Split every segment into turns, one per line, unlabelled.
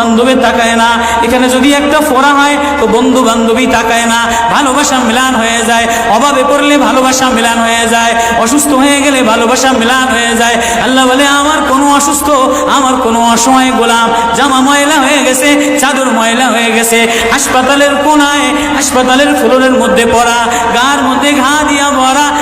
বান্ধবে তাকায় না। এখানে যদি একটা ফোড়া হয়, তো বন্ধু বান্ধবী তাকায় না। ভালোবাসা মিলান হয়ে যায়। অভাবে পড়লে ভালোবাসা মিলান হয়ে যায়। অসুস্থ হয়ে গেলে ভালোবাসা মিলান হয়ে যায়। আল্লাহ বলে, আমার কোনো অসুস্থ, আমার কোনো অসময় গোলাম। জামা ময়লা হয়ে গেছে, চাদর ময়লা হয়ে গেছে। হাসপাতালের কোনায়, হাসপাতালের ফ্লোরের মধ্যে পড়া। গার মধ্যে ঘা দিয়া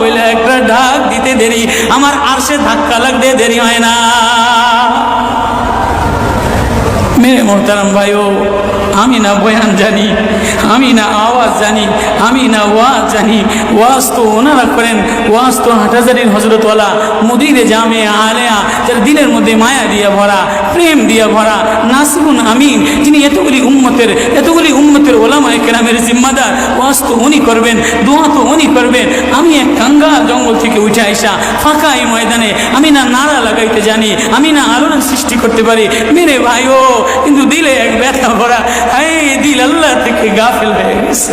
বলে একটা ডাক দিতে দেরি। আমার আরশে ধাক্কা লাগতে দেরি হয় না। মেরে মোহতারাম ভাইও আমি না বয়ান জানি আমি না আওয়াজ জানি আমি না ওয়াজ জানি, ওয়াজ তো ওনারা করেন, ওয়াজ তো হাটাজারির হজরতওয়ালা মুদিরে জামে আলেয়া, যার দিলের মধ্যে মায়া দিয়ে ভরা, প্রেম দিয়ে ভরা, নাসরুন আমিন, যিনি এতগুলি উম্মতের এতগুলি উম্মতের ওলামায় কেরামের জিম্মাদার, ওয়াজ তো উনি করবেন, দোয়া তো উনি করবেন। আমি এক কাঙ্গাল জঙ্গল থেকে উঠে আইসা ফাঁকা এই ময়দানে, আমি লাগাইতে জানি, আমি না আলোড়ন সৃষ্টি করতে পারি। মেরে ভাই ও, কিন্তু দিলে এক ব্যথা ভরা। হাই দিল আল্লাহ থেকে গাফেল হয়ে গেছে।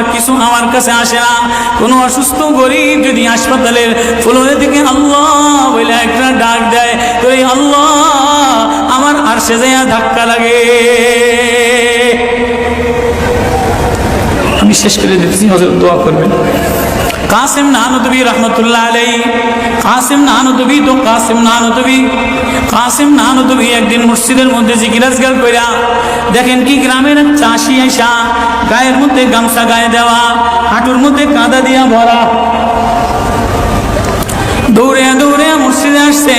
আর কিছু আমার কাছে আসে না। কোনো অসুস্থ গরিব যদি হাসপাতালের ফ্লোরে দিকে আল্লাহ বলে একটা ডাক দেয়, তো এই আল্লাহ আমার আর সে ধাক্কা লাগে। আমি শেষ করে দিতেছি, হজরত দোয়া করবেন। কাসিম নানতবি রহমতুল্লাহ আলাই কাসিম নানতবি তো কাসিম নানতবি। কাসিম নানতবি একদিন মসজিদের মধ্যে জিকিরাজগার কইরা, দেখেন কি গ্রামের এক চাষি আইসা, গায়ের মধ্যে গামছা গায়ে দেওয়া, হাঁটুর মধ্যে কাদা দিয়া ভরা। দৌড়ে দৌড়ে মসজিদে আসছে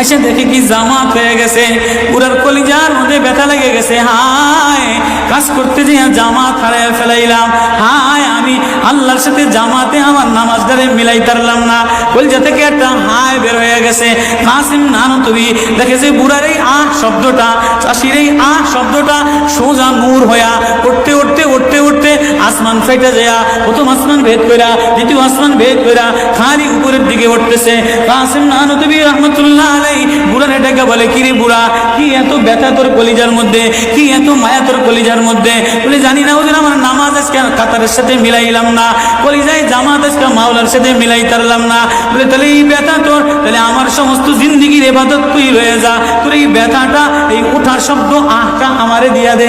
আসে দেখে কি জামাত হয়ে গেছে পুরার কলিজার মধ্যে ব্যথা লেগে গেছে। হায়, কাজ করতে যে জামাত হারায় ফেলাইলাম। হায়, আমি আল্লাহর সাথে জামাতে আমার নামাজদারে মিলাই তারলাম না। কলিজা থেকে একটা হায় বের হয়ে গেছে। কাসিম নানো, তুমি দেখে যে বুড়ার এই আহ শব্দটা? চাষির এই আহ শব্দটা সোজা নূর হইয়া উঠতে উঠতে উঠতে উঠতে আসমান ফেটে যায় প্রথম আসমান ভেদ কইরা, দ্বিতীয় আসমান ভেদ কইরা খালি উপরের দিকে উঠতেছে। কাসিম নানতবি রহমতুল্লাহ আলাই বুড়ার এটাকে বলে, কিরে বুড়া, কি এত ব্যথা তোর কলিজার মধ্যে? কি এত মায়া তোর কলিজার মধ্যে? বলে, জানি না ওদের আমার নামাজ আজকে কাতারের সাথে মিলাইলাম না। কলিজায় জামাত আজকে মাওলার সাথে মিলাই তারলাম না। বলে, তাহলে এই ব্যথা তোর? তাহলে আমার সমস্ত জিন্দিগির এবাদত তুই রয়ে যা। তোর এই ব্যথাটা, এই ওঠার শব্দ আহটা আমারে দিয়া দে।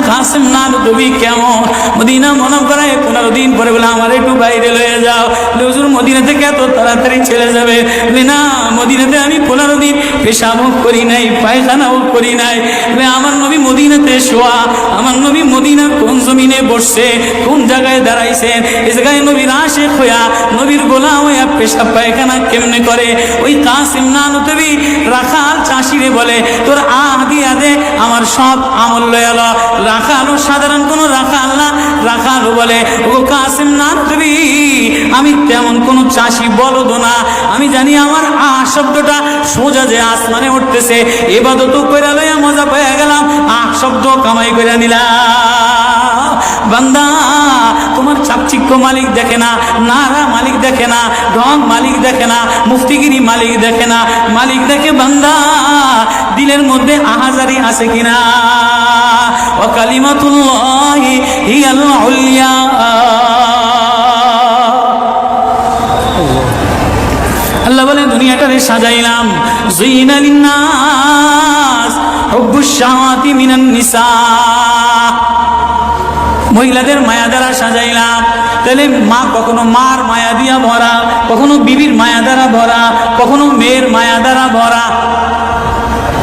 কাসিম নাম তুমি কেমন? মদিনা মনে করায় পনেরো দিন পরে বলে, আমার একটু বাইরে লয়ে যাও। হুজুর, মদিনা থেকে এত তাড়াতাড়ি ছেড়ে যাবে? বলে, না, মদিনাতে আমি পনেরো দিন পেশাবও করি নাই, পায়খানাও করি নাই। আমার নবী মদিনাতে শোয়া, আমার নবী মদিনার কোন জমিনে বসছে, কোন জায়গায় দাঁড়াইছেন? এ জায়গায় নবীর আশে হইয়া, নবীর গোলা হইয়া পেশাব পায়খানা কেমনে করে? ওই কাসিম না নতবি রাখাল চাষিরে বলে, তোর আহ দিয়া দে, আমার সব আমল লয়ে এলো রাখালও সাধারণ কোনো রাখাল না। রাখালও বলে, ও কাসিম না নতবি আমি তেমন কোনো চাষি বলদ না। আমি জানি আমার আহ শব্দটা সোজা যে আসমানে উঠতেছে। এবাদত কইরা লইয়া মজা পেয়ে গেলাম আহ শব্দ কামাই করে নিলাম। বান্দা, তোমার চাকচিক্য মালিক দেখে না, নারা মালিক দেখে না, ঢং মালিক দেখে না, মুফতিগিরি মালিক দেখে না, মালিক দেখে বান্দা দিলের মধ্যে আহাজারি আছে কিনা? ও কালিমাতুল্লাহ হিয়াল আল্লাহ বলে দুনিয়াটারে সাজাইলাম। মহিলাদের মায়া দ্বারা সাজাইলাম। তাহলে মা কখনো মার মায়া দিয়া ভরা, কখনো বিবির মায়া দ্বারা ভরা, কখনো মেয়ের মায়া দ্বারা ভরা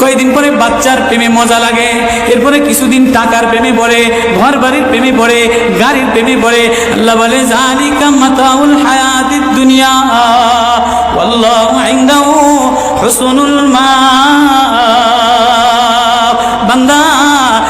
কয়েকদিন পরে বাচ্চার প্রেমে মজা লাগে। এরপরে কিছুদিন টাকার প্রেমে পড়ে ঘর বাড়ির প্রেমে পড়ে, গাড়ির প্রেমে পড়ে। আল্লাহ বলে জালিকা মাতাউল হায়াতিদ দুনিয়া, ওয়াল্লাহু ইনদাহু হুসনুল মা বান্দা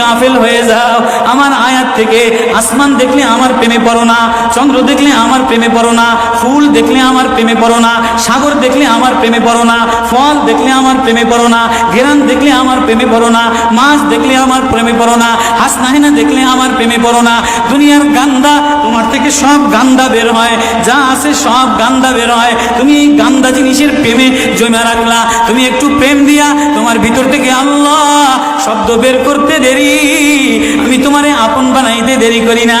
গাফেল হয়ে যাও। আমার আয়াত থেকে আসমান দেখলে আমার প্রেমে পড়ো না, চন্দ্র দেখলে আমার প্রেমে পড়ো না, ফুল দেখলে আমার প্রেমে পড়ো না, সাগর দেখলে আমার প্রেমে পড়ো না, ফল দেখলে আমার প্রেমে পড়ো না গেরান দেখলে আমার প্রেমে পড়ো না, মাছ দেখলে আমার প্রেমে পড়ো না, হাসনাহিনা দেখলে আমার প্রেমে পড়ো না। দুনিয়ার গান্দা তোমার থেকে সব গান্দা বের হয়, যা আছে সব গান্দা বের হয়। তুমি এই গান্দা জিনিসের প্রেমে জমা রাখলা, তুমি একটু প্রেম দিয়া তোমার ভিতর থেকে আল্লাহ শব্দ বের করতে দেরি। আমি তোমারে আপন বানাইতে দেরি করি না।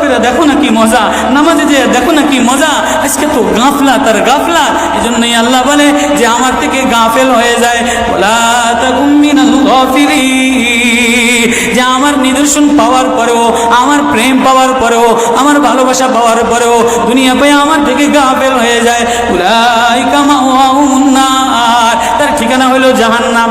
করে দেখো না কি মজা, নামাজে যে দেখো না কি মজা, আজকে তো গাফলা তার গাফলা এই জন্যই আল্লাহ বলে যে আমার থেকে গাফেল হয়ে যায়। যে আমার নিদর্শন পাওয়ার পরেও, আমার প্রেম পাওয়ার পরেও, আমার ভালোবাসা পাওয়ার পরেও, দুনিয়া পেয়ে আমার থেকে গাফেল হয়ে যায়। উলাইকা মাওয়াহুমুন নার। তার ঠিকানা হলো জাহান্নাম।